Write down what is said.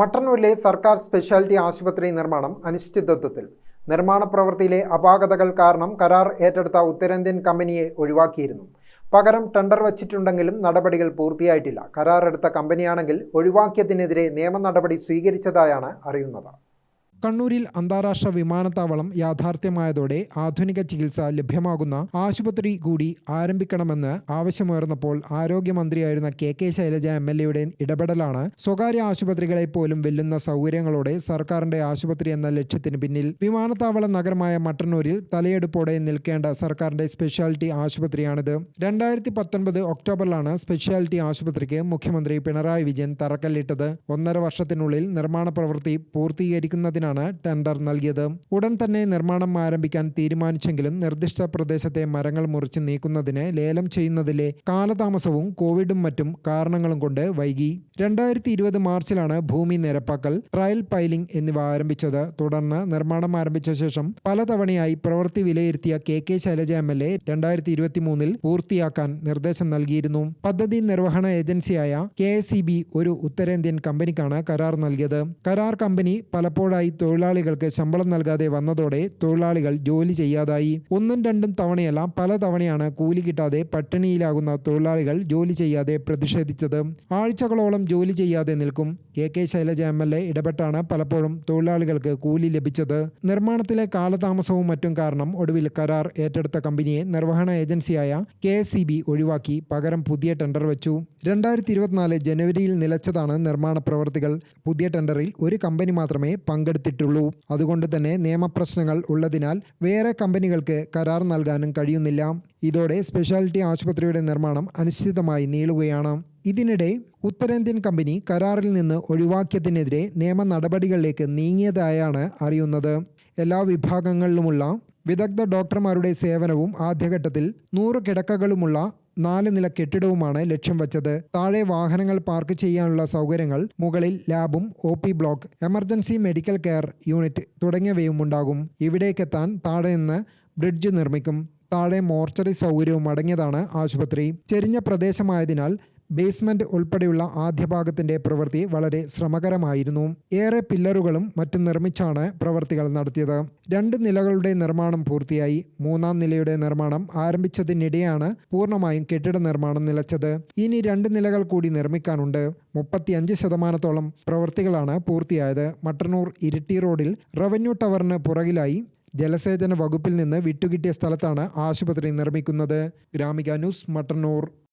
മട്ടന്നൂരിലെ സർക്കാർ സ്പെഷ്യാലിറ്റി ആശുപത്രി നിർമ്മാണം അനിശ്ചിതത്വത്തിൽ. നിർമ്മാണ പ്രവൃത്തിയിലെ അപാകതകൾ കാരണം കരാർ ഏറ്റെടുത്ത ഉത്തരേന്ത്യൻ കമ്പനിയെ ഒഴിവാക്കിയിരുന്നു. പകരം ടെണ്ടർ വച്ചിട്ടുണ്ടെങ്കിലും നടപടികൾ പൂർത്തിയായിട്ടില്ല. കരാറെടുത്ത കമ്പനിയാണെങ്കിൽ ഒഴിവാക്കിയതിനെതിരെ നിയമ നടപടി സ്വീകരിച്ചതായാണ് അറിയുന്നത്. കണ്ണൂരിൽ അന്താരാഷ്ട്ര വിമാനത്താവളം യാഥാർത്ഥ്യമായതോടെ ആധുനിക ചികിത്സ ലഭ്യമാകുന്ന ആശുപത്രി കൂടി ആരംഭിക്കണമെന്ന് ആവശ്യമുയർന്നപ്പോൾ ആരോഗ്യമന്ത്രിയായിരുന്ന K K Shailaja M L എയുടെ ഇടപെടലാണ്. സ്വകാര്യ ആശുപത്രികളെ പോലും വെല്ലുന്ന സൗകര്യങ്ങളോടെ സർക്കാരിന്റെ ആശുപത്രി എന്ന ലക്ഷ്യത്തിന് പിന്നിൽ വിമാനത്താവള നഗരമായ മട്ടന്നൂരിൽ തലയെടുപ്പോടെ നിൽക്കേണ്ട സർക്കാരിന്റെ സ്പെഷ്യാലിറ്റി ആശുപത്രിയാണിത്. രണ്ടായിരത്തി പത്തൊൻപത് ഒക്ടോബറിലാണ് സ്പെഷ്യാലിറ്റി ആശുപത്രിക്ക് മുഖ്യമന്ത്രി പിണറായി വിജയൻ തറക്കല്ലിട്ടത്. ഒന്നര വർഷത്തിനുള്ളിൽ നിർമ്മാണ പ്രവൃത്തി പൂർത്തീകരിക്കുന്നതിനാണ് ടെൻഡർ നൽകിയത്. ഉടൻ തന്നെ നിർമ്മാണം ആരംഭിക്കാൻ തീരുമാനിച്ചെങ്കിലും നിർദ്ദിഷ്ട പ്രദേശത്തെ മരങ്ങൾ മുറിച്ച് നീക്കുന്നതിന് ലേലം ചെയ്യുന്നതിലെ കാലതാമസവും കോവിഡും മറ്റും കാരണങ്ങളും കൊണ്ട് വൈകി. രണ്ടായിരത്തി ഇരുപത് മാർച്ചിലാണ് ഭൂമി നിരപ്പാക്കൽ ട്രയൽ പൈലിംഗ് എന്നിവ ആരംഭിച്ചത്. തുടർന്ന് നിർമ്മാണം ആരംഭിച്ച ശേഷം പലതവണയായി പ്രവൃത്തി വിലയിരുത്തിയ K K Shailaja M L A രണ്ടായിരത്തി ഇരുപത്തി മൂന്നിൽ പൂർത്തിയാക്കാൻ നിർദ്ദേശം നൽകിയിരുന്നു. പദ്ധതി നിർവഹണ ഏജൻസിയായ കെ ഒരു ഉത്തരേന്ത്യൻ കമ്പനിക്കാണ് കരാർ നൽകിയത്. കരാർ കമ്പനി പലപ്പോഴായി തൊഴിലാളികൾക്ക് ശമ്പളം നൽകാതെ വന്നതോടെ തൊഴിലാളികൾ ജോലി ചെയ്യാതായി. ഒന്നും രണ്ടും തവണയല്ല പല തവണയാണ് കൂലി കിട്ടാതെ പട്ടിണിയിലാകുന്ന തൊഴിലാളികൾ ജോലി ചെയ്യാതെ പ്രതിഷേധിച്ചത്. ആഴ്ചകളോളം ജോലി ചെയ്യാതെ നിൽക്കും. K K Shailaja M L A ഇടപെട്ടാണ് പലപ്പോഴും തൊഴിലാളികൾക്ക് കൂലി ലഭിച്ചത്. നിർമ്മാണത്തിലെ കാലതാമസവും മറ്റും കാരണം ഒടുവിൽ കരാർ ഏറ്റെടുത്ത കമ്പനിയെ നിർവഹണ ഏജൻസിയായ കെ എസ് ഒഴിവാക്കി പകരം പുതിയ ടെൻഡർ വെച്ചു. രണ്ടായിരത്തി ഇരുപത്തിനാല് ജനുവരിയിൽ നിലച്ചതാണ് നിർമ്മാണ പ്രവർത്തികൾ പുതിയ ടെൻഡറിൽ ഒരു കമ്പനി മാത്രമേ പങ്കെടുത്തിട്ടുള്ളൂ അതുകൊണ്ട് തന്നെ നിയമപ്രശ്നങ്ങൾ ഉള്ളതിനാൽ വേറെ കമ്പനികൾക്ക് കരാർ നൽകാനും കഴിയുന്നില്ല. ഇതോടെ സ്പെഷ്യാലിറ്റി ആശുപത്രിയുടെ നിർമ്മാണം അനിശ്ചിതമായി നീളുകയാണ്. ഇതിനിടെ ഉത്തരേന്ത്യൻ കമ്പനി കരാറിൽ നിന്ന് ഒഴിവാക്കിയതിനെതിരെ നിയമ നടപടികളിലേക്ക് നീങ്ങിയതായാണ് അറിയുന്നത്. എല്ലാ വിഭാഗങ്ങളിലുമുള്ള വിദഗ്ധ ഡോക്ടർമാരുടെ സേവനവും ആദ്യഘട്ടത്തിൽ നൂറ് കിടക്കകളുമുള്ള നാല് നില കെട്ടിടവുമാണ് ലക്ഷ്യം വച്ചത്. താഴെ വാഹനങ്ങൾ പാർക്ക് ചെയ്യാനുള്ള സൗകര്യങ്ങൾ മുകളിൽ ലാബും O P block emergency medical care unit തുടങ്ങിയവയും ഉണ്ടാകും ഇവിടേക്കെത്താൻ താഴെ നിന്ന് ബ്രിഡ്ജ് നിർമ്മിക്കും. താഴെ മോർച്ചറി സൗകര്യവും അടങ്ങിയതാണ് ആശുപത്രി. ചെരിഞ്ഞ പ്രദേശമായതിനാൽ ബേസ്മെന്റ് ഉൾപ്പെടെയുള്ള ആദ്യ ഭാഗത്തിന്റെ പ്രവൃത്തി വളരെ ശ്രമകരമായിരുന്നു. ഏറെ പില്ലറുകളും മറ്റും നിർമ്മിച്ചാണ് പ്രവൃത്തികൾ നടത്തിയത്. രണ്ട് നിലകളുടെ നിർമ്മാണം പൂർത്തിയായി. മൂന്നാം നിലയുടെ നിർമ്മാണം ആരംഭിച്ചതിനിടെയാണ് പൂർണമായും കെട്ടിട നിർമ്മാണം നിലച്ചത്. ഇനി രണ്ട് നിലകൾ കൂടി നിർമ്മിക്കാനുണ്ട്. മുപ്പത്തിയഞ്ച് ശതമാനത്തോളം പ്രവൃത്തികളാണ് പൂർത്തിയായത്. മട്ടന്നൂർ ഇരിട്ടി റോഡിൽ റവന്യൂ ടവറിന് പുറകിലായി ജലസേചന വകുപ്പിൽ നിന്ന് വിട്ടുകിട്ടിയ സ്ഥലത്താണ് ആശുപത്രി നിർമ്മിക്കുന്നത്. ഗ്രാമിക ന്യൂസ് മട്ടന്നൂർ.